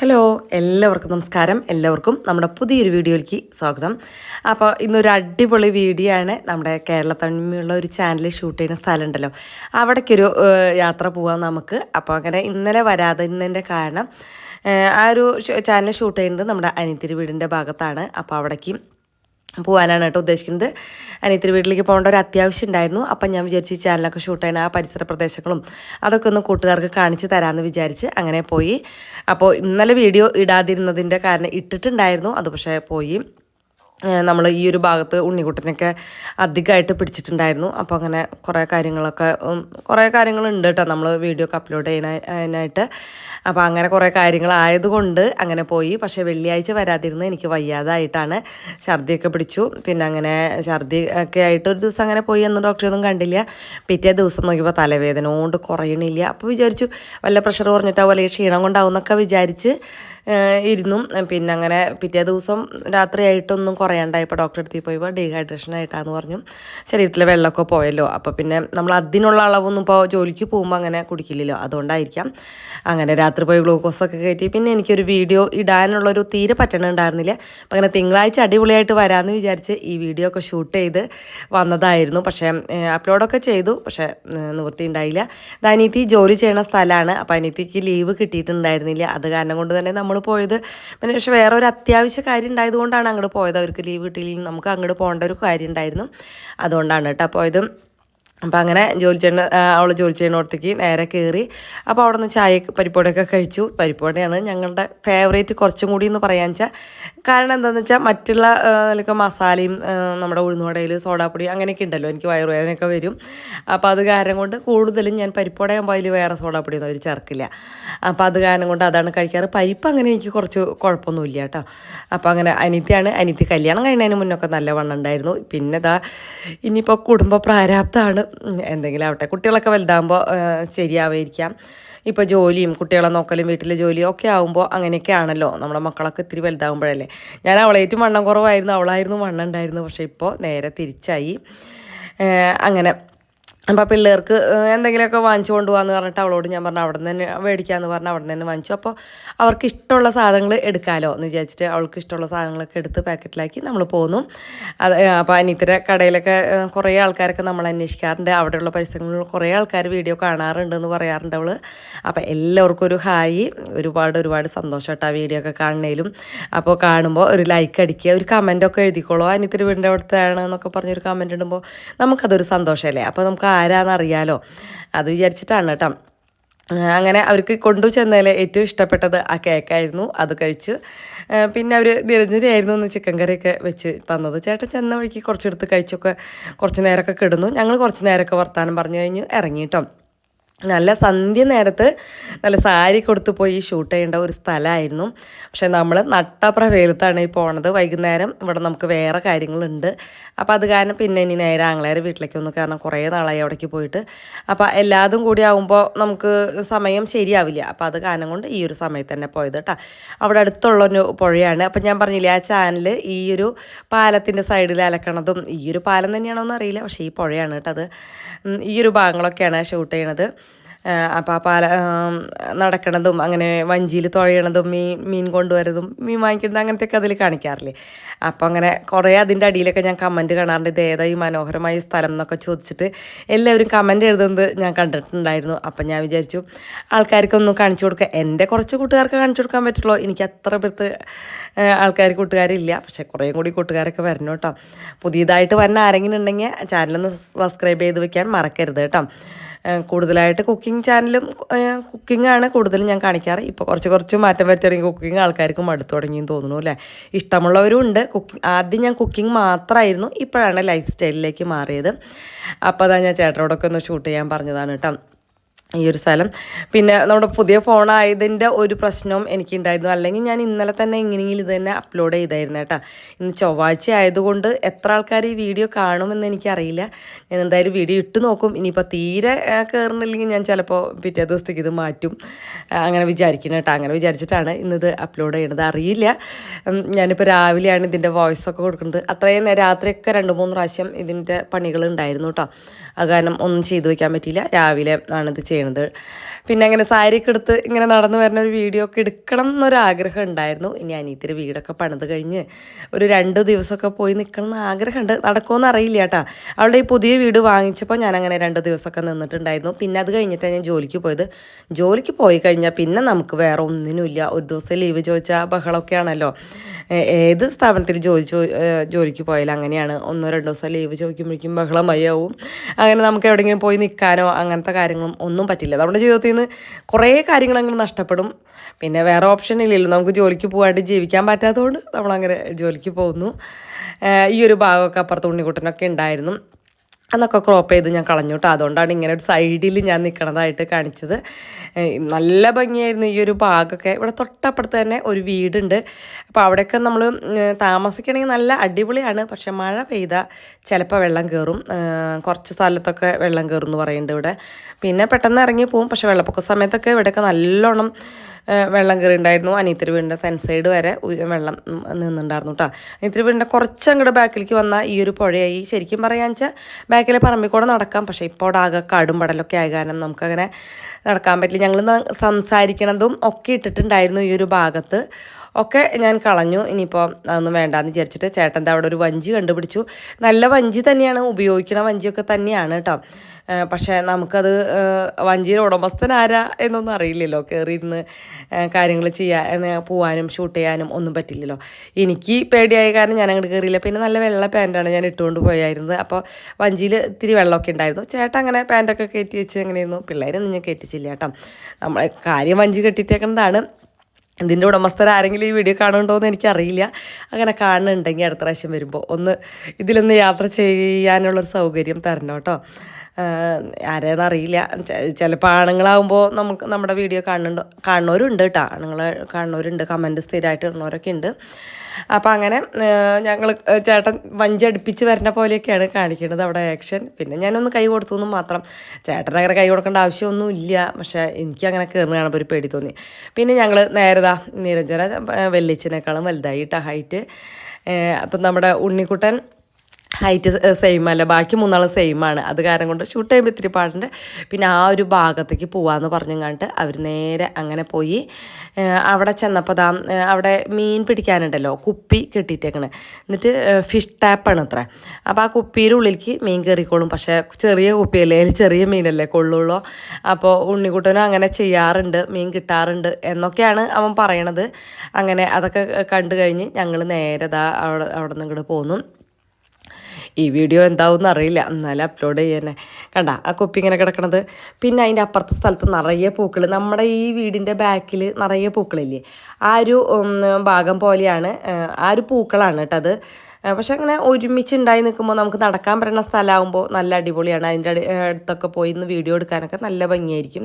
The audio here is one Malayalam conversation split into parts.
ഹലോ എല്ലാവർക്കും നമസ്കാരം. എല്ലാവർക്കും നമ്മുടെ പുതിയൊരു വീഡിയോയിലേക്ക് സ്വാഗതം. അപ്പോൾ ഇന്നൊരു അടിപൊളി വീഡിയോ ആണ് നമ്മുടെ കേരള തനിമയുള്ള ഒരു ചാനൽ ഷൂട്ട് ചെയ്യുന്ന സ്ഥലമുണ്ടല്ലോ. അവിടേക്കൊരു യാത്ര പോവാം നമുക്ക്. അപ്പോൾ അങ്ങനെ ഇന്നലെ വരാതെ ഇന്നതിന്റെ കാരണം ആ ഒരു ചാനൽ ഷൂട്ട് ചെയ്യുന്നത് നമ്മുടെ അനിത്തിരി വീടിന്റെ ഭാഗത്താണ്. അപ്പോൾ അവിടേക്ക് പോകാനാണ് കേട്ടോ ഉദ്ദേശിക്കുന്നത്. അനിയത്തിരി വീട്ടിലേക്ക് പോകേണ്ട ഒരു അത്യാവശ്യം ഉണ്ടായിരുന്നു. അപ്പം ഞാൻ വിചാരിച്ച് ചാനലൊക്കെ ഷൂട്ട് ചെയ്യുന്ന ആ പരിസര പ്രദേശങ്ങളും അതൊക്കെ ഒന്ന് കൂട്ടുകാർക്ക് കാണിച്ച് തരാമെന്ന് വിചാരിച്ച് അങ്ങനെ പോയി. അപ്പോൾ ഇന്നലെ വീഡിയോ ഇടാതിരുന്നതിന്റെ കാരണം ഇട്ടിട്ടുണ്ടായിരുന്നു. അത് പക്ഷേ പോയി. നമ്മൾ ഈ ഒരു ഭാഗത്ത് ഉണ്ണിക്കുട്ടനൊക്കെ അധികമായിട്ട് പിടിച്ചിട്ടുണ്ടായിരുന്നു. അപ്പോൾ അങ്ങനെ കുറേ കാര്യങ്ങളൊക്കെ കുറേ കാര്യങ്ങളുണ്ട് കേട്ടോ നമ്മൾ വീഡിയോ ഒക്കെ അപ്ലോഡ് ചെയ്യാനായിട്ട് അപ്പോൾ അങ്ങനെ കുറേ കാര്യങ്ങളായതുകൊണ്ട് അങ്ങനെ പോയി. പക്ഷേ വെള്ളിയാഴ്ച വരാതിരുന്ന് എനിക്ക് വയ്യാതായിട്ടാണ്. ഛർദിയൊക്കെ പിടിച്ചു. പിന്നെ അങ്ങനെ ഛർദി ഒക്കെ ആയിട്ട് ഒരു ദിവസം അങ്ങനെ പോയി എന്ന് ഡോക്ടറൊന്നും കണ്ടില്ല. പിറ്റേ ദിവസം നോക്കിയപ്പോൾ തലവേദന കൊണ്ട് കുറയണില്ല. അപ്പോൾ വിചാരിച്ചു വല്ല പ്രഷർ കുറഞ്ഞിട്ടാവും അല്ലെങ്കിൽ ക്ഷീണം കൊണ്ടാവും എന്നൊക്കെ വിചാരിച്ച് ഇരുന്നു. പിന്നെ അങ്ങനെ പിറ്റേ ദിവസം രാത്രിയായിട്ടൊന്നും കുറയാണ്ടായപ്പോൾ ഡോക്ടറെ അടുത്ത് പോയപ്പോൾ ഡീഹൈഡ്രേഷൻ ആയിട്ടാന്ന് പറഞ്ഞു. ശരീരത്തിലെ വെള്ളമൊക്കെ പോയല്ലോ. അപ്പോൾ പിന്നെ നമ്മൾ അതിനുള്ള അളവൊന്നും ഇപ്പോൾ ജോലിക്ക് പോകുമ്പോൾ അങ്ങനെ കുടിക്കില്ലല്ലോ. അതുകൊണ്ടായിരിക്കാം. അങ്ങനെ രാത്രി പോയി ഗ്ലൂക്കോസൊക്കെ കയറ്റി. പിന്നെ എനിക്കൊരു വീഡിയോ ഇടാനുള്ളൊരു തീരെ പറ്റണുണ്ടായിരുന്നില്ല അപ്പം അങ്ങനെ തിങ്കളാഴ്ച അടിപൊളിയായിട്ട് വരാമെന്ന് വിചാരിച്ച് ഈ വീഡിയോ ഒക്കെ ഷൂട്ട് ചെയ്ത് വന്നതായിരുന്നു. പക്ഷേ അപ്ലോഡൊക്കെ ചെയ്തു. പക്ഷേ നിവൃത്തി ഉണ്ടായില്ല. അനീതി ജോലി ചെയ്യണ സ്ഥലമാണ് അപ്പോൾ അനീതിക്ക് ലീവ് കിട്ടിയിട്ടുണ്ടായിരുന്നില്ല. അത് കാരണം കൊണ്ട് തന്നെ നമ്മൾ പോയത്. പിന്നെ പക്ഷേ വേറെ ഒരു അത്യാവശ്യ കാര്യം ഉണ്ടായതുകൊണ്ടാണ് അങ്ങോട്ട് പോയത്. അവർക്ക് ലീവ് കിട്ടിയില്ലെങ്കിൽ നമുക്ക് അങ്ങോട്ട് പോകേണ്ട ഒരു കാര്യം ഉണ്ടായിരുന്നു. അതുകൊണ്ടാണ് കേട്ടോ പോയത്. അപ്പം അങ്ങനെ ജോലി ചെയ്യുന്ന അവൾ ജോലി ചെയ്യുന്നിടത്തേക്ക് നേരെ കയറി അപ്പോൾ അവിടെ നിന്ന് ചായ പരിപ്പോടൊക്കെ കഴിച്ചു. പരിപ്പോടയാണ് ഞങ്ങളുടെ ഫേവറേറ്റ് കുറച്ചും കൂടി എന്ന് പറയാൻ വെച്ചാൽ കാരണം എന്താണെന്ന് വെച്ചാൽ മറ്റുള്ള നിലയ്ക്ക് മസാലയും നമ്മുടെ ഉഴുന്നുവടയിൽ സോഡാപ്പൊടി അങ്ങനെയൊക്കെ ഉണ്ടല്ലോ എനിക്ക് വയറുവേദനയൊക്കെ വരും. അപ്പോൾ അത് കാരണം കൊണ്ട് കൂടുതലും ഞാൻ പരിപ്പോടയാകുമ്പോൾ അതിൽ വേറെ സോഡാപ്പൊടിയൊന്നും അവർ ചേർക്കില്ല. അപ്പോൾ അത് കാരണം കൊണ്ട് അതാണ് കഴിക്കാറ്. പരിപ്പ് അങ്ങനെ എനിക്ക് കുറച്ച് കുഴപ്പമൊന്നുമില്ല കേട്ടോ. അപ്പോൾ അങ്ങനെ അനിത്തിയാണ് അനിത്യ കല്യാണം കഴിഞ്ഞതിന് മുന്നൊക്കെ നല്ല വണ്ണം ഉണ്ടായിരുന്നു. പിന്നെ ഇതാ ഇനിയിപ്പോൾ കുടുംബ പ്രാരാബ്ദമാണ് എന്തെങ്കിലും ആവട്ടെ. കുട്ടികളൊക്കെ വലുതാകുമ്പോൾ ശരിയാവായിരിക്കാം. ഇപ്പോൾ ജോലിയും കുട്ടികളെ നോക്കലും വീട്ടിലെ ജോലിയും ഒക്കെ ആകുമ്പോൾ അങ്ങനെയൊക്കെ ആണല്ലോ. നമ്മുടെ മക്കളൊക്കെ ഇത്തിരി വലുതാകുമ്പോഴല്ലേ ഞാൻ അവളേറ്റും വണ്ണം കുറവായിരുന്നു അവളായിരുന്നു വണ്ണം ഉണ്ടായിരുന്നു. പക്ഷേ ഇപ്പോൾ നേരെ തിരിച്ചായി. അങ്ങനെ. അപ്പോൾ പിള്ളേർക്ക് എന്തെങ്കിലുമൊക്കെ വാങ്ങിച്ചു കൊണ്ടുപോകാന്ന് പറഞ്ഞിട്ട് അവളോട് ഞാൻ പറഞ്ഞു അവിടെ നിന്ന് തന്നെ മേടിക്കാമെന്ന് പറഞ്ഞ് അവിടെ നിന്ന് തന്നെ വാങ്ങിച്ചു. അപ്പോൾ അവർക്ക് ഇഷ്ടമുള്ള സാധനങ്ങൾ എടുക്കാമല്ലോ എന്ന് വിചാരിച്ചിട്ട് അവൾക്ക് ഇഷ്ടമുള്ള സാധനങ്ങളൊക്കെ എടുത്ത് പാക്കറ്റിലാക്കി നമ്മൾ പോന്നു. അത് അപ്പോൾ അനിയത്തിന്റെ കടയിലൊക്കെ കുറേ ആൾക്കാരൊക്കെ നമ്മൾ അന്വേഷിക്കാറുണ്ട്. അവിടെയുള്ള പരിസരങ്ങളിൽ കുറേ ആൾക്കാർ വീഡിയോ കാണാറുണ്ട് എന്ന് പറയാറുണ്ട് അവൾ അപ്പോൾ എല്ലാവർക്കും ഒരു ഹായ് ഒരുപാട് ഒരുപാട് സന്തോഷം കേട്ടോ ആ വീഡിയോ ഒക്കെ കാണുന്നതിലും അപ്പോൾ കാണുമ്പോൾ ഒരു ലൈക്ക് അടിക്കുക ഒരു കമന്റൊക്കെ എഴുതിക്കോളൂ. അനിയത്തിന്റെ വീടിന്റെ അവിടുത്തെ എന്നൊക്കെ പറഞ്ഞൊരു കമന്റ് ഇടുമ്പോൾ നമുക്കതൊരു സന്തോഷമല്ലേ അപ്പോൾ നമുക്ക് ആരാന്നറിയാലോ. അത് വിചാരിച്ചിട്ടാണ് കേട്ടോ. അങ്ങനെ അവർക്ക് കൊണ്ടു ചെന്നതിൽ ഏറ്റവും ഇഷ്ടപ്പെട്ടത് ആ കേക്കായിരുന്നു. അത് കഴിച്ച് പിന്നെ അവർ നിരഞ്ജനയായിരുന്നു ഒന്ന് ചിക്കൻ കറിയൊക്കെ വെച്ച് തന്നത്. ചേട്ടൻ ചെന്ന വഴിക്ക് കുറച്ചെടുത്ത് കഴിച്ചൊക്കെ കുറച്ച് നേരമൊക്കെ കിടന്നു. ഞങ്ങൾ കുറച്ച് നേരമൊക്കെ വർത്താനം പറഞ്ഞു കഴിഞ്ഞ് ഇറങ്ങി കേട്ടോ. നല്ല സന്ധ്യ നേരത്ത് നല്ല സാരി കൊടുത്ത് പോയി ഷൂട്ട് ചെയ്യേണ്ട ഒരു സ്ഥലമായിരുന്നു. പക്ഷെ നമ്മൾ നട്ടപ്ര വെയിലത്താണ് ഈ പോണത്. വൈകുന്നേരം ഇവിടെ നമുക്ക് വേറെ കാര്യങ്ങളുണ്ട്. അപ്പോൾ അത് കാരണം പിന്നെ ഇനി നേരെ ആങ്ങളേരെ വീട്ടിലേക്ക് ഒന്ന് കാരണം കുറേ നാളായി അവിടേക്ക് പോയിട്ട്. അപ്പോൾ എല്ലാതും കൂടി ആകുമ്പോൾ നമുക്ക് സമയം ശരിയാവില്ല. അപ്പോൾ അത് കാരണം കൊണ്ട് ഈ ഒരു സമയത്ത് തന്നെ പോയത് കേട്ടോ അവിടെ അടുത്തുള്ള ഒരു പുഴയാണ്. അപ്പം ഞാൻ പറഞ്ഞില്ലേ ആ ചാനൽ ഈ ഒരു പാലത്തിന്റെ സൈഡിൽ അലക്കണതും ഈ ഒരു പാലം തന്നെയാണോ എന്നറിയില്ല പക്ഷേ ഈ പുഴയാണ് കേട്ടോ അത്. ഈ ഒരു ഭാഗങ്ങളൊക്കെയാണ് ഷൂട്ട് ചെയ്യണത്. അപ്പോൾ ആ പാല നടക്കണതും അങ്ങനെ വഞ്ചിയിൽ തുഴയണതും മീൻ മീൻ കൊണ്ടുവരുന്നതും മീൻ വാങ്ങിക്കുന്നത് അങ്ങനത്തെയൊക്കെ അതിൽ കാണിക്കാറില്ലേ? അപ്പോൾ അങ്ങനെ കുറേ അതിന്റെ അടിയിലൊക്കെ ഞാൻ കമന്റ് കാണാറുണ്ട്. ഇത് ഏതാ ഈ മനോഹരമായ സ്ഥലം എന്നൊക്കെ ചോദിച്ചിട്ട് എല്ലാവരും കമന്റ് എഴുതുന്നത് ഞാൻ കണ്ടിട്ടുണ്ടായിരുന്നു. അപ്പം ഞാൻ വിചാരിച്ചു ആൾക്കാർക്കൊന്നും കാണിച്ചു കൊടുക്കുക എന്റെ കുറച്ച് കൂട്ടുകാർക്ക് കാണിച്ചു കൊടുക്കാൻ പറ്റുള്ളൂ. എനിക്ക് അത്ര പേർത്ത് ആൾക്കാർ കൂട്ടുകാരില്ല. പക്ഷേ കുറേ കൂടി കൂട്ടുകാരൊക്കെ വരണം കേട്ടോ. പുതിയതായിട്ട് വരുന്ന ആരെങ്കിലും ഉണ്ടെങ്കിൽ ചാനലൊന്ന് സബ്സ്ക്രൈബ് ചെയ്ത് വെക്കാൻ മറക്കരുത് കേട്ടോ. കൂടുതലായിട്ട് കുക്കിംഗ് ചാനലും കുക്കിംഗ് ആണ് കൂടുതലും ഞാൻ കാണിക്കാറ്. ഇപ്പോൾ കുറച്ച് കുറച്ച് മാറ്റം വരുത്തിയിറങ്ങി കുക്കിംഗ് ആൾക്കാർക്ക് മടുത്തു തുടങ്ങിയെന്ന് തോന്നുന്നു അല്ലേ? ഇഷ്ടമുള്ളവരും ഉണ്ട്. കുക്കിംഗ് ആദ്യം ഞാൻ കുക്കിംഗ് മാത്രമായിരുന്നു ഇപ്പോഴാണ് ലൈഫ് സ്റ്റൈലിലേക്ക് മാറിയത്. അപ്പോൾ അതാ ഞാൻ ചേട്ടനോടൊക്കെ ഒന്ന് ഷൂട്ട് ചെയ്യാൻ പറഞ്ഞതാണ് കേട്ടോ. ഈ ഒരു സ്ഥലം. പിന്നെ നമ്മുടെ പുതിയ ഫോണായതിന്റെ ഒരു പ്രശ്നവും എനിക്കുണ്ടായിരുന്നു. അല്ലെങ്കിൽ ഞാൻ ഇന്നലെ തന്നെ എങ്ങനെയെങ്കിലും ഇത് തന്നെ അപ്ലോഡ് ചെയ്തായിരുന്നു കേട്ടോ. ഇന്ന് ചൊവ്വാഴ്ച ആയതുകൊണ്ട് എത്ര ആൾക്കാർ ഈ വീഡിയോ കാണുമെന്ന് എനിക്കറിയില്ല. ഞാൻ എന്തായാലും വീഡിയോ ഇട്ട് നോക്കും. ഇനിയിപ്പോൾ തീരെ കയറുന്നില്ലെങ്കിൽ ഞാൻ ചിലപ്പോൾ പിറ്റേ ദിവസത്തേക്ക് ഇത് മാറ്റും. അങ്ങനെ വിചാരിക്കണം കേട്ടോ. അങ്ങനെ വിചാരിച്ചിട്ടാണ് ഇന്നത് അപ്ലോഡ് ചെയ്യണത്. അറിയില്ല. ഞാനിപ്പോൾ രാവിലെയാണ് ഇതിന്റെ വോയിസ് ഒക്കെ കൊടുക്കുന്നത്. അത്രയും രാത്രിയൊക്കെ രണ്ട് മൂന്ന് പ്രാവശ്യം ഇതിന്റെ പണികൾ ഉണ്ടായിരുന്നു കേട്ടോ. അത് കാരണം ഒന്നും ചെയ്തു വയ്ക്കാൻ പറ്റിയില്ല. രാവിലെ ആണിത് ചെയ്യണത്. പിന്നെ അങ്ങനെ സാരിയൊക്കെ എടുത്ത് ഇങ്ങനെ നടന്നു വരുന്ന ഒരു വീഡിയോ ഒക്കെ എടുക്കണം എന്നൊരു ആഗ്രഹം ഉണ്ടായിരുന്നു. ഇനി അനീത്തിരി വീടൊക്കെ പണിത് കഴിഞ്ഞ് ഒരു രണ്ട് ദിവസമൊക്കെ പോയി നിൽക്കണം എന്ന് ആഗ്രഹമുണ്ട്. നടക്കുമെന്ന് അറിയില്ല കേട്ടാ. അവളുടെ ഈ പുതിയ വീട് വാങ്ങിച്ചപ്പോൾ ഞാൻ അങ്ങനെ രണ്ട് ദിവസമൊക്കെ നിന്നിട്ടുണ്ടായിരുന്നു. പിന്നെ അത് കഴിഞ്ഞിട്ടാണ് ഞാൻ ജോലിക്ക് പോയത്. ജോലിക്ക് പോയി കഴിഞ്ഞാൽ പിന്നെ നമുക്ക് വേറെ ഒന്നിനുമില്ല. ഒരു ദിവസം ലീവ് ചോദിച്ചാൽ ബഹളമൊക്കെ ആണല്ലോ. ഏത് സ്ഥാപനത്തിൽ ജോലി ജോലിക്ക് പോയാലും അങ്ങനെയാണ്. ഒന്നോ രണ്ടോ ദിവസം ലീവ് ചോദിക്കുമ്പോഴേക്കും ബഹളമയാവും. അങ്ങനെ നമുക്ക് എവിടെയെങ്കിലും പോയി നിൽക്കാനോ അങ്ങനത്തെ കാര്യങ്ങളും ഒന്നും പറ്റില്ല. നമ്മുടെ ജീവിതത്തിൽ നിന്ന് കുറേ കാര്യങ്ങൾ അങ്ങനെ നഷ്ടപ്പെടും. പിന്നെ വേറെ ഓപ്ഷൻ ഇല്ലല്ലോ. നമുക്ക് ജോലിക്ക് പോകാണ്ട് ജീവിക്കാൻ പറ്റാത്തതുകൊണ്ട് നമ്മളങ്ങനെ ജോലിക്ക് പോകുന്നു. ഈ ഒരു ഭാഗമൊക്കെ അപ്പുറത്ത് ഉണ്ണിക്കുട്ടനൊക്കെ ഉണ്ടായിരുന്നു. അന്നൊക്കെ ക്രോപ്പ് ചെയ്ത് ഞാൻ കളഞ്ഞു കേട്ടോ അതുകൊണ്ടാണ് ഇങ്ങനെ ഒരു സൈഡിൽ ഞാൻ നിൽക്കണതായിട്ട് കാണിച്ചത്. നല്ല ഭംഗിയായിരുന്നു ഈ ഒരു ഭാഗമൊക്കെ. ഇവിടെ തൊട്ടപ്പുറത്ത് തന്നെ ഒരു വീടുണ്ട്. അപ്പോൾ അവിടെയൊക്കെ നമ്മൾ താമസിക്കണമെങ്കിൽ നല്ല അടിപൊളിയാണ്. പക്ഷെ മഴ പെയ്താൽ ചിലപ്പോൾ വെള്ളം കയറും കുറച്ച് സ്ഥലത്തൊക്കെ വെള്ളം കയറും എന്ന് പറയുന്നുണ്ട് ഇവിടെ. പിന്നെ പെട്ടെന്ന് ഇറങ്ങി പോവും. പക്ഷെ വെള്ളപ്പൊക്ക സമയത്തൊക്കെ ഇവിടെയൊക്കെ നല്ലോണം വെള്ളം കയറിയിട്ടുണ്ടായിരുന്നു അനിയത്തിരി വീടിന്റെ സൺസൈഡ് വരെ വെള്ളം നിന്നുണ്ടായിരുന്നു കേട്ടോ അനിയത്തിരി വീടിന്റെ കുറച്ച് അങ്ങോട്ട് ബാക്കിലേക്ക് വന്ന ഈ ഒരു പുഴയായി. ശരിക്കും പറയാന്ന് വെച്ചാൽ ബാക്കിലെ പറമ്പിൽ കൂടെ നടക്കാം. പക്ഷേ ഇപ്പോൾ ആകെ കാടും പടലൊക്കെ ആയ കാരണം നമുക്കങ്ങനെ നടക്കാൻ പറ്റില്ല. ഞങ്ങൾ സംസാരിക്കണതും ഒക്കെ ഇട്ടിട്ടുണ്ടായിരുന്നു ഈ ഒരു ഭാഗത്ത്. ഒക്കെ ഞാൻ കളഞ്ഞു. ഇനിയിപ്പോൾ അതൊന്നും വേണ്ടാന്ന് വിചാരിച്ചിട്ട് ചേട്ടന്റെ അവിടെ ഒരു വഞ്ചി കണ്ടുപിടിച്ചു. നല്ല വഞ്ചി തന്നെയാണ് ഉപയോഗിക്കുന്ന വഞ്ചിയൊക്കെ തന്നെയാണ് കേട്ടോ പക്ഷേ നമുക്കത് വഞ്ചിയുടെ ഉടമസ്ഥൻ ആരാ എന്നൊന്നും അറിയില്ലല്ലോ. കയറിയിരുന്ന് കാര്യങ്ങൾ ചെയ്യാൻ പോവാനും ഷൂട്ട് ചെയ്യാനും ഒന്നും പറ്റില്ലല്ലോ. എനിക്ക് പേടിയായ കാരണം ഞാൻ അങ്ങോട്ട് കയറിയില്ല പിന്നെ നല്ല വെള്ള പാന്റാണ് ഞാൻ ഇട്ടുകൊണ്ട് പോയായിരുന്നത്. അപ്പോൾ വഞ്ചിയിൽ ഇത്തിരി വെള്ളമൊക്കെ ഉണ്ടായിരുന്നു. ചേട്ടൻ അങ്ങനെ പാന്റൊക്കെ കയറ്റി വെച്ച് എങ്ങനെയായിരുന്നു? പിള്ളേരൊന്നും ഞാൻ കയറ്റിച്ചില്ല കേട്ടോ നമ്മളെ കാര്യം വഞ്ചി കെട്ടിയിട്ടേക്കുന്നതാണ്. ഇതിന്റെ ഉടമസ്ഥർ ആരെങ്കിലും ഈ വീഡിയോ കാണുന്നുണ്ടോ എന്ന് എനിക്കറിയില്ല. അങ്ങനെ കാണുന്നുണ്ടെങ്കിൽ അടുത്ത പ്രാവശ്യം വരുമ്പോൾ ഒന്ന് ഇതിലൊന്ന് യാത്ര ചെയ്യാനുള്ളൊരു സൗകര്യം തരണം കേട്ടോ. ആരെയെന്ന് അറിയില്ല. ചിലപ്പോൾ ആണുങ്ങളാകുമ്പോൾ നമുക്ക് നമ്മുടെ വീഡിയോ കാണുന്നുണ്ട് കാണുന്നവരുണ്ട് കേട്ടോ. ആണുങ്ങൾ കാണുന്നവരുണ്ട് കമന്റ് സ്ഥിരമായിട്ട് ഇടുന്നവരൊക്കെ ഉണ്ട്. അപ്പോൾ അങ്ങനെ ഞങ്ങൾ ചേട്ടൻ വഞ്ചി അടുപ്പിച്ച് വരുന്ന പോലെയൊക്കെയാണ് കാണിക്കുന്നത് അവിടെ ആക്ഷൻ പിന്നെ ഞാനൊന്ന് കൈ കൊടുത്തു എന്ന് മാത്രം. ചേട്ടൻ അങ്ങനെ കൈ കൊടുക്കേണ്ട ആവശ്യമൊന്നുമില്ല. പക്ഷേ എനിക്ക് അങ്ങനെ കയറുന്ന കാണുമ്പോൾ ഒരു പേടി തോന്നി. പിന്നെ ഞങ്ങൾ നേരതാ നിരഞ്ജന വെല്ലിച്ചിനേക്കാളും വലുതായിട്ട് ഹൈറ്റ് അപ്പം നമ്മുടെ ഉണ്ണിക്കുട്ടൻ ഹൈറ്റ് സെയിം അല്ല. ബാക്കി മൂന്നാളും സെയിം ആണ്. അത് കാരണം കൊണ്ട് ഷൂട്ട് ചെയ്യുമ്പോൾ ഇത്തിരി പാടുണ്ട്. പിന്നെ ആ ഒരു ഭാഗത്തേക്ക് പോവാന്ന് പറഞ്ഞങ്ങാണ്ട് അവർ നേരെ അങ്ങനെ പോയി അവിടെ ചെന്നപ്പോൾ ദാ അവിടെ മീൻ പിടിക്കാനുണ്ടല്ലോ. കുപ്പി കെട്ടിയിട്ടേക്കണ്. എന്നിട്ട് ഫിഷ് ടാപ്പാണ് അത്ര. അപ്പോൾ ആ കുപ്പിയുടെ ഉള്ളിലേക്ക് മീൻ കയറിക്കോളും പക്ഷേ ചെറിയ കുപ്പിയല്ലേ? അതിൽ ചെറിയ മീനല്ലേ കൊള്ളുള്ളൂ. അപ്പോൾ ഉണ്ണിക്കുട്ടനും അങ്ങനെ ചെയ്യാറുണ്ട്. മീൻ കിട്ടാറുണ്ട് എന്നൊക്കെയാണ് അവൻ പറയണത്. അങ്ങനെ അതൊക്കെ കണ്ടു കഴിഞ്ഞ് ഞങ്ങൾ നേരെ ദാ അവിടെ അവിടെ നിന്ന് ഇങ്ങോട്ട് പോന്നു. ഈ വീഡിയോ എന്താവും അറിയില്ല. എന്നാലും അപ്ലോഡ് ചെയ്യാനെ കണ്ട ആ കുപ്പി ഇങ്ങനെ കിടക്കണത്. പിന്നെ അതിന്റെ അപ്പുറത്തെ സ്ഥലത്ത് നിറയെ പൂക്കൾ നമ്മുടെ ഈ വീടിന്റെ ബാക്കിൽ നിറയെ പൂക്കളില്ലേ? ആ ഒരു ഭാഗം പോലെയാണ് ആ ഒരു പൂക്കളാണ് കേട്ടോ അത്. പക്ഷെ അങ്ങനെ ഒരുമിച്ച് ഉണ്ടായി നിൽക്കുമ്പോൾ നമുക്ക് നടക്കാൻ പറ്റുന്ന സ്ഥലമാകുമ്പോൾ നല്ല അടിപൊളിയാണ്. അതിന്റെ അടി അടുത്തൊക്കെ പോയി ഇന്ന് വീഡിയോ എടുക്കാനൊക്കെ നല്ല ഭംഗിയായിരിക്കും.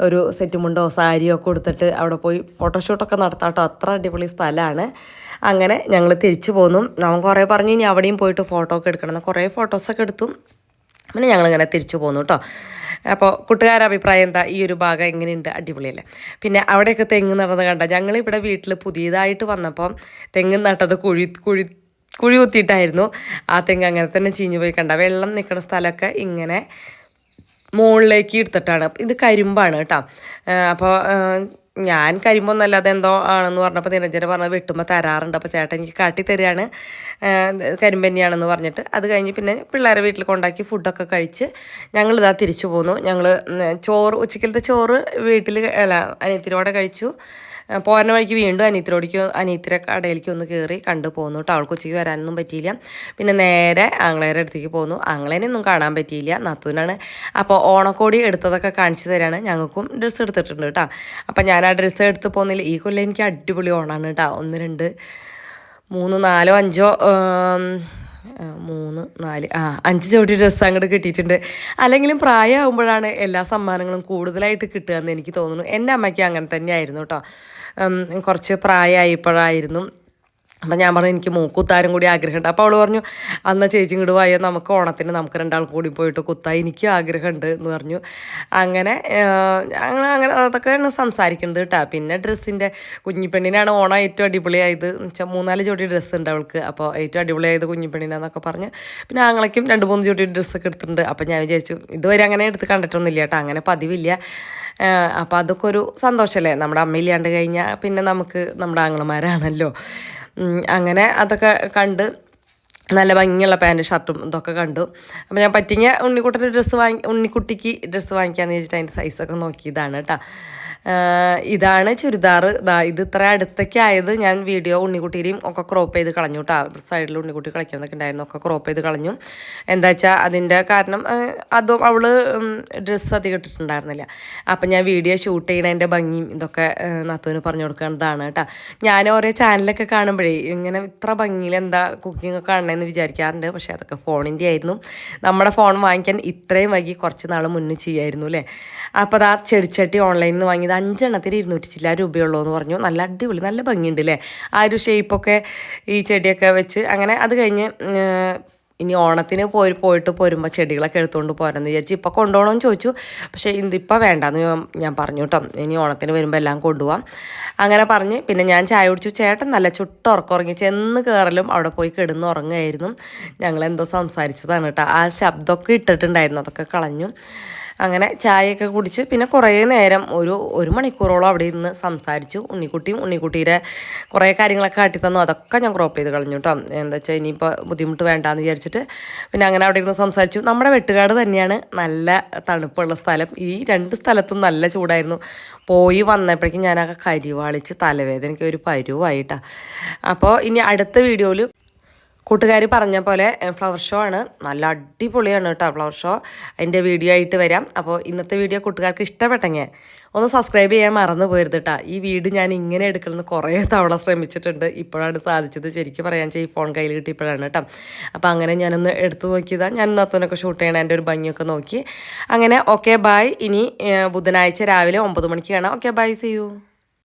ഒരു സെറ്റ് മുണ്ടോ സാരിയോ ഒക്കെ കൊടുത്തിട്ട് അവിടെ പോയി ഫോട്ടോഷൂട്ടൊക്കെ നടത്താട്ടോ. അത്ര അടിപൊളി സ്ഥലമാണ്. അങ്ങനെ ഞങ്ങൾ തിരിച്ചു പോന്നു. അവൻ കുറേ പറഞ്ഞു ഇനി അവിടെയും പോയിട്ട് ഫോട്ടോ ഒക്കെ എടുക്കണം. കുറേ ഫോട്ടോസൊക്കെ എടുത്തു. പിന്നെ ഞങ്ങളിങ്ങനെ തിരിച്ചു പോന്നു കേട്ടോ അപ്പോൾ കൂട്ടുകാരുടെ അഭിപ്രായം എന്താ? ഈ ഒരു ഭാഗം എങ്ങനെയുണ്ട്? അടിപൊളിയല്ലേ? പിന്നെ അവിടെയൊക്കെ തെങ്ങ് നടന്ന് കണ്ട? ഞങ്ങളിവിടെ വീട്ടിൽ പുതിയതായിട്ട് വന്നപ്പം തെങ്ങ് നട്ടത് കുഴി കുഴി കുഴി കുത്തിയിട്ടായിരുന്നു ആ തെങ്ങ് അങ്ങനെ തന്നെ ചീഞ്ഞു പോയി കണ്ട? വെള്ളം നിൽക്കുന്ന സ്ഥലമൊക്കെ ഇങ്ങനെ മുകളിലേക്ക് എടുത്തിട്ടാണ്. ഇത് കരിമ്പാണ് കേട്ടോ. അപ്പോൾ ഞാൻ കരിമ്പൊന്നല്ല അതെന്തോ ആണെന്ന് പറഞ്ഞപ്പോൾ നിരഞ്ജന പറഞ്ഞത് വെട്ടുമ്പോൾ തരാറുണ്ട്. അപ്പോൾ ചേട്ടൻ എനിക്ക് കാട്ടി തരികയാണ് കരിമ്പ് തന്നെയാണെന്ന് പറഞ്ഞിട്ട്. അത് കഴിഞ്ഞ് പിന്നെ പിള്ളേരെ വീട്ടിൽ കൊണ്ടാക്കി ഫുഡൊക്കെ കഴിച്ച് ഞങ്ങളിതാ തിരിച്ചു പോന്നു. ഞങ്ങൾ ചോറ് ഉച്ചക്കലത്തെ ചോറ് വീട്ടിൽ അല്ല അനിയത്തിനോടെ കഴിച്ചു. പോരുന്ന വഴിക്ക് വീണ്ടും അനീത്തിലോടിക്ക് അനിയത്തിരെ കടയിലേക്ക് ഒന്ന് കയറി കണ്ടു പോന്നു. കേട്ടോ അവൾക്ക് ഉച്ചയ്ക്ക് വരാനൊന്നും പറ്റിയില്ല. പിന്നെ നേരെ ആങ്ങളേരെ അടുത്തേക്ക് പോന്നു. ആങ്ങളേനൊന്നും കാണാൻ പറ്റിയില്ല. നത്തുവിനാണ് അപ്പോൾ ഓണക്കോടി എടുത്തതൊക്കെ കാണിച്ചു തരാണ്. ഞങ്ങൾക്കും ഡ്രസ്സ് എടുത്തിട്ടുണ്ട് കേട്ടോ അപ്പം ഞാൻ ആ ഡ്രസ്സ് എടുത്ത് പോകുന്നില്ല ഈ കൊല്ലം എനിക്ക് അടിപൊളി ഓണാണ് കേട്ടോ ഒന്ന് രണ്ട് മൂന്ന് നാലോ അഞ്ചോ മൂന്ന് നാല് ആ അഞ്ച് ജോഡി ഡ്രസ്സ് അങ്ങോട്ട് കിട്ടിയിട്ടുണ്ട്. അല്ലെങ്കിലും പ്രായമാകുമ്പോഴാണ് എല്ലാ സമ്മാനങ്ങളും കൂടുതലായിട്ട് കിട്ടുക എന്ന് എനിക്ക് തോന്നുന്നു. എന്റെ അമ്മയ്ക്ക് അങ്ങനെ തന്നെയായിരുന്നു കേട്ടോ കുറച്ച് പ്രായമായപ്പോഴായിരുന്നു അപ്പം ഞാൻ പറഞ്ഞു എനിക്ക് മൂക്കുത്താരും കൂടി ആഗ്രഹമുണ്ട്. അപ്പോൾ അവൾ പറഞ്ഞു അന്ന് ചേച്ചി ഇങ്ങോട്ട് നമുക്ക് ഓണത്തിന് നമുക്ക് രണ്ടാൾക്കും കൂടി പോയിട്ട് കുത്താൻ എനിക്കും ആഗ്രഹമുണ്ട് എന്ന് പറഞ്ഞു. അങ്ങനെ അങ്ങനെ അങ്ങനെ അതൊക്കെയാണ് സംസാരിക്കുന്നത് കേട്ടോ. പിന്നെ ഡ്രസ്സിന്റെ കുഞ്ഞിപ്പെണ്ണിനാണ് ഓണം ഏറ്റവും അടിപൊളിയായത്. എന്ന് വെച്ചാൽ മൂന്നാൽ ജോഡി ഡ്രസ്സ് ഉണ്ട് അവൾക്ക്. അപ്പോൾ ഏറ്റവും അടിപൊളിയായത് കുഞ്ഞിപ്പെണ്ണിനാന്നൊക്കെ പറഞ്ഞ്. പിന്നെ ആങ്ങളയ്ക്കും രണ്ട് മൂന്ന് ജോഡി ഡ്രസ്സൊക്കെ എടുത്തിട്ടുണ്ട്. അപ്പോൾ ഞാൻ വിചാരിച്ചു ഇതുവരെ അങ്ങനെ എടുത്ത് കണ്ടിട്ടൊന്നുമില്ല കേട്ടോ. അങ്ങനെ പതിവില്ല. അപ്പോൾ അതൊക്കെ ഒരു സന്തോഷമല്ലേ നമ്മുടെ അമ്മയില്ലാണ്ട് കഴിഞ്ഞാൽ പിന്നെ നമുക്ക് നമ്മുടെ ആങ്ങളമാരാണല്ലോ. അങ്ങനെ അതൊക്കെ കണ്ട് നല്ല ഭംഗിയുള്ള പാന്റ് ഷർട്ടും ഇതൊക്കെ കണ്ടു. അപ്പോൾ ഞാൻ പറ്റിയ ഉണ്ണിക്കുട്ടന്റെ ഡ്രസ്സ് വാങ്ങി ഉണ്ണിക്കുട്ടിക്ക് ഡ്രസ്സ് വാങ്ങിക്കാമെന്ന് വെച്ചിട്ട് അതിന്റെ സൈസൊക്കെ നോക്കിയതാണ് കേട്ടോ. ഇതാണ് ചുരിദാർ ഇത് ഇത്ര അടുത്തൊക്കെ ആയത് ഞാൻ വീഡിയോ ഉണ്ണിക്കുട്ടിയിലും ഒക്കെ ക്രോപ്പ് ചെയ്ത് കളഞ്ഞു കേട്ടോ സൈഡിൽ ഉണ്ണിക്കുട്ടി കളിക്കുന്നതൊക്കെ ഉണ്ടായിരുന്നു. ഒക്കെ ക്രോപ്പ് ചെയ്ത് കളഞ്ഞു. എന്താ വെച്ചാൽ അതിന്റെ കാരണം അതും അവൾ ഡ്രസ്സ് അധികം ഇട്ടിട്ടുണ്ടായിരുന്നില്ല. അപ്പം ഞാൻ വീഡിയോ ഷൂട്ട് ചെയ്യണതിന്റെ ഭംഗിയും ഇതൊക്കെ നത്തുവിന് പറഞ്ഞു കൊടുക്കേണ്ടതാണ് കേട്ടോ ഞാൻ ഓരോ ചാനലൊക്കെ കാണുമ്പോഴേ ഇങ്ങനെ ഇത്ര ഭംഗിയിൽ എന്താ കുക്കിംഗ് ഒക്കെ കാണണമെന്ന് വിചാരിക്കാറുണ്ട്. പക്ഷേ അതൊക്കെ ഫോണിന്റെ ആയിരുന്നു. നമ്മുടെ ഫോൺ വാങ്ങിക്കാൻ ഇത്രയും വൈകി കുറച്ച് നാൾ മുന്നേ ചെയ്യായിരുന്നു അല്ലേ അപ്പോൾ അത് ആ ചെടിച്ചട്ടി ഓൺലൈനിൽ നിന്ന് വാങ്ങി ഇത് അഞ്ചെണ്ണത്തിന് ഇരുന്നൂറ്റി ചില്ല രൂപയുള്ളൂ എന്ന് പറഞ്ഞു. നല്ല അടിപൊളി നല്ല ഭംഗിയുണ്ട് അല്ലേ ആ ഒരു ഷേപ്പൊക്കെ ഈ ചെടിയൊക്കെ വെച്ച്. അങ്ങനെ അത് കഴിഞ്ഞ് ഇനി ഓണത്തിന് പോയി പോയിട്ട് പോരുമ്പോൾ ചെടികളൊക്കെ എടുത്തുകൊണ്ട് പോരാന്ന് വിചാരിച്ചു ഇപ്പോൾ കൊണ്ടുപോകണമെന്ന് ചോദിച്ചു. പക്ഷേ ഇതിപ്പോൾ വേണ്ടെന്ന് ഞാൻ പറഞ്ഞു കേട്ടോ ഇനി ഓണത്തിന് വരുമ്പോൾ എല്ലാം കൊണ്ടുപോകാം അങ്ങനെ പറഞ്ഞ് പിന്നെ ഞാൻ ചായ കുടിച്ചു. ചേട്ടൻ നല്ല ചുട്ട് ഉറക്കുറങ്ങി ചെന്ന് കയറലും അവിടെ പോയി കിടന്ന് ഉറങ്ങുമായിരുന്നു ഞങ്ങൾ എന്തോ സംസാരിച്ചതാണ് കേട്ടോ ആ ശബ്ദമൊക്കെ ഇട്ടിട്ടുണ്ടായിരുന്നു. അതൊക്കെ കളഞ്ഞു. അങ്ങനെ ചായയൊക്കെ കുടിച്ച് പിന്നെ കുറേ നേരം ഒരു ഒരു മണിക്കൂറോളം അവിടെ ഇരുന്ന് സംസാരിച്ചു. ഉണ്ണിക്കുട്ടിയും ഉണ്ണിക്കുട്ടിയുടെ കുറേ കാര്യങ്ങളൊക്കെ കാട്ടി തന്നു അതൊക്കെ ഞാൻ ക്രോപ്പ് ചെയ്ത് കളഞ്ഞു കേട്ടോ എന്താ വെച്ചാൽ ഇനിയിപ്പോൾ ബുദ്ധിമുട്ട് വേണ്ടാന്ന് വിചാരിച്ചിട്ട് പിന്നെ അങ്ങനെ അവിടെ ഇരുന്ന് സംസാരിച്ചു. നമ്മുടെ വെട്ടുകാട് തന്നെയാണ് നല്ല തണുപ്പുള്ള സ്ഥലം. ഈ രണ്ട് സ്ഥലത്തും നല്ല ചൂടായിരുന്നു. പോയി വന്നപ്പോഴേക്കും ഞാനൊക്കെ കരിവാളിച്ച് തലവേദനയ്ക്ക് ഒരു പരുവായിട്ടാണ് അപ്പോൾ ഇനി അടുത്ത വീഡിയോയിൽ കൂട്ടുകാർ പറഞ്ഞ പോലെ ഫ്ലവർ ഷോ ആണ്. നല്ല അടിപൊളിയാണ് കേട്ടോ ഫ്ലവർ ഷോ അതിന്റെ വീഡിയോ ആയിട്ട് വരാം. അപ്പോൾ ഇന്നത്തെ വീഡിയോ കൂട്ടുകാർക്ക് ഇഷ്ടപ്പെട്ടെങ്കിൽ ഒന്ന് സബ്സ്ക്രൈബ് ചെയ്യാൻ മറന്നു പോരുത് കേട്ടോ ഈ വീട് ഞാൻ ഇങ്ങനെ എടുക്കണമെന്ന് കുറേ തവണ ശ്രമിച്ചിട്ടുണ്ട്. ഇപ്പോഴാണ് സാധിച്ചത്. ശരിക്കും പറയാൻ ഈ ഫോൺ കയ്യിൽ കിട്ടിയപ്പോഴാണ് കേട്ടോ അപ്പോൾ അങ്ങനെ ഞാനൊന്ന് എടുത്തു നോക്കിയതാണ് ഞാൻ നത്തനൊക്കെ ഷൂട്ട് ചെയ്യണം എന്റെ ഒരു ഭംഗിയൊക്കെ നോക്കി. അങ്ങനെ ഓക്കെ ബായ് ഇനി ബുധനാഴ്ച രാവിലെ ഒമ്പത് മണിക്ക് കാണാം ഓക്കെ ബായ് സി യു